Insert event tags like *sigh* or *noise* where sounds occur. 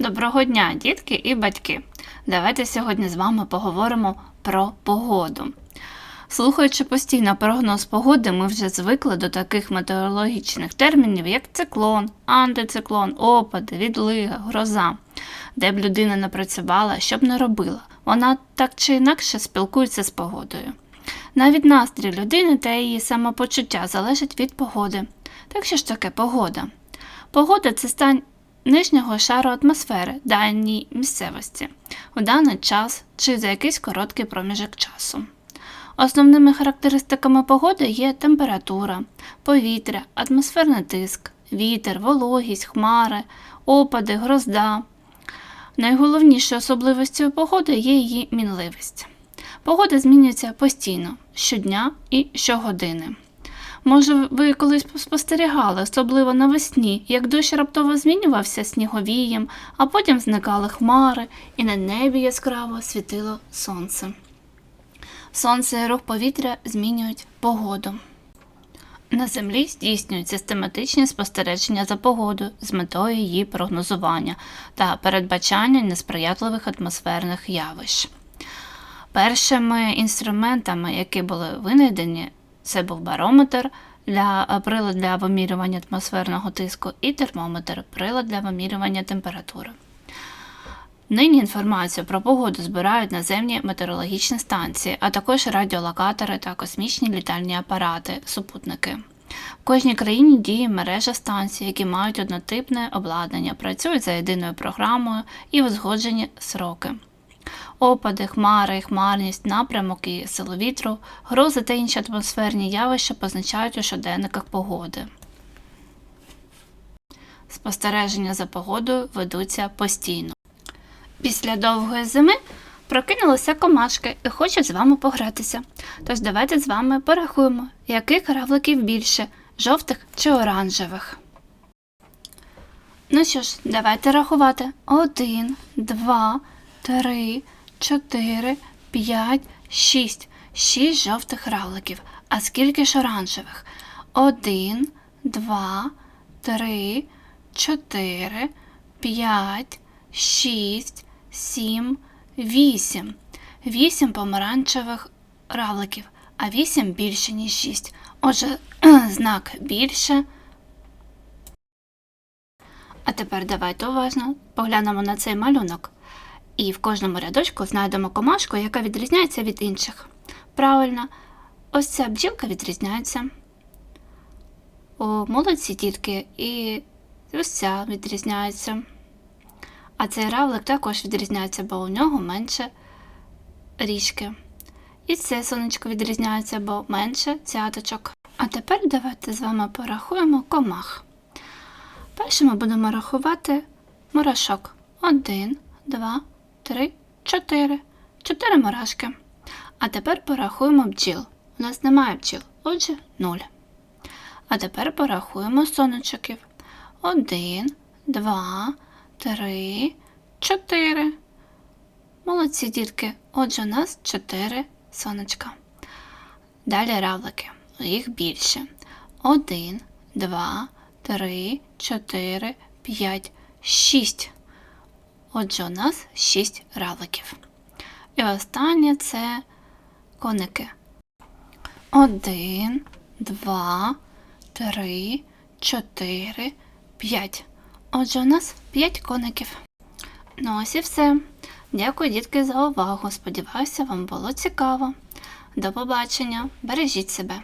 Доброго дня, дітки і батьки! Давайте сьогодні з вами поговоримо про погоду. Слухаючи постійно прогноз погоди, ми вже звикли до таких метеорологічних термінів, як циклон, антициклон, опади, відлига, гроза. Де б людина не працювала, що б не робила, вона так чи інакше спілкується з погодою. Навіть настрій людини та її самопочуття залежить від погоди. Так що ж таке погода? Погода це стан нижнього шару атмосфери даній місцевості у даний час чи за якийсь короткий проміжок часу. Основними характеристиками погоди є температура, повітря, атмосферний тиск, вітер, вологість, хмари, опади, грозда. Найголовнішою особливістю погоди є її мінливість. Погода змінюється постійно, щодня і щогодини. Може, ви колись спостерігали, особливо навесні, як дощ раптово змінювався сніговієм, а потім зникали хмари, і на небі яскраво світило сонце. Сонце і рух повітря змінюють погоду. На землі здійснюють систематичні спостереження за погодою з метою її прогнозування та передбачання несприятливих атмосферних явищ. Першими інструментами, які були винайдені, це був барометр для е, прилад для вимірювання атмосферного тиску і термометр прилад для вимірювання температури. Нині інформацію про погоду збирають наземні метеорологічні станції, а також радіолокатори та космічні літальні апарати, супутники. В кожній країні діє мережа станцій, які мають однотипне обладнання, працюють за єдиною програмою і узгоджені сроки. Опади, хмари, хмарність, напрямок і силу вітру, грози та інші атмосферні явища позначають у щоденниках погоди. Спостереження за погодою ведуться постійно. Після довгої зими прокинулися комашки і хочуть з вами погратися. Тож давайте з вами порахуємо, яких равликів більше жовтих чи оранжевих. Ну що ж, давайте рахувати. Один, два, три, чотири, п'ять, шість. Шість жовтих равликів. А скільки ж оранжевих? Один, два, три, чотири, п'ять, шість, сім, вісім. Вісім помаранчевих равликів, а вісім більше, ніж шість. Отже, *clears throat* знак більше. А тепер давайте уважно поглянемо на цей малюнок. І в кожному рядочку знайдемо комашку, яка відрізняється від інших. Правильно, ось ця бджілка відрізняється. О, молодці дітки, і ось ця відрізняється. А цей равлик також відрізняється, бо у нього менше ріжки. І це сонечко відрізняється, бо менше цяточок. А тепер давайте з вами порахуємо комах. Перше ми будемо рахувати мурашок. Один, два, три, чотири. Чотири мурашки. А тепер порахуємо бджіл. У нас немає бджіл, отже, нуль. А тепер порахуємо сонечоків. Один, два, три, чотири. Молодці дітки. Отже, у нас чотири сонечка. Далі равлики. Їх більше. Один, два, три, чотири, п'ять, шість. Отже, у нас шість равликів. І останнє це коники. Один, два, три, чотири, п'ять. Отже, у нас п'ять коників. Ну ось і все. Дякую, дітки, за увагу. Сподіваюся, вам було цікаво. До побачення. Бережіть себе.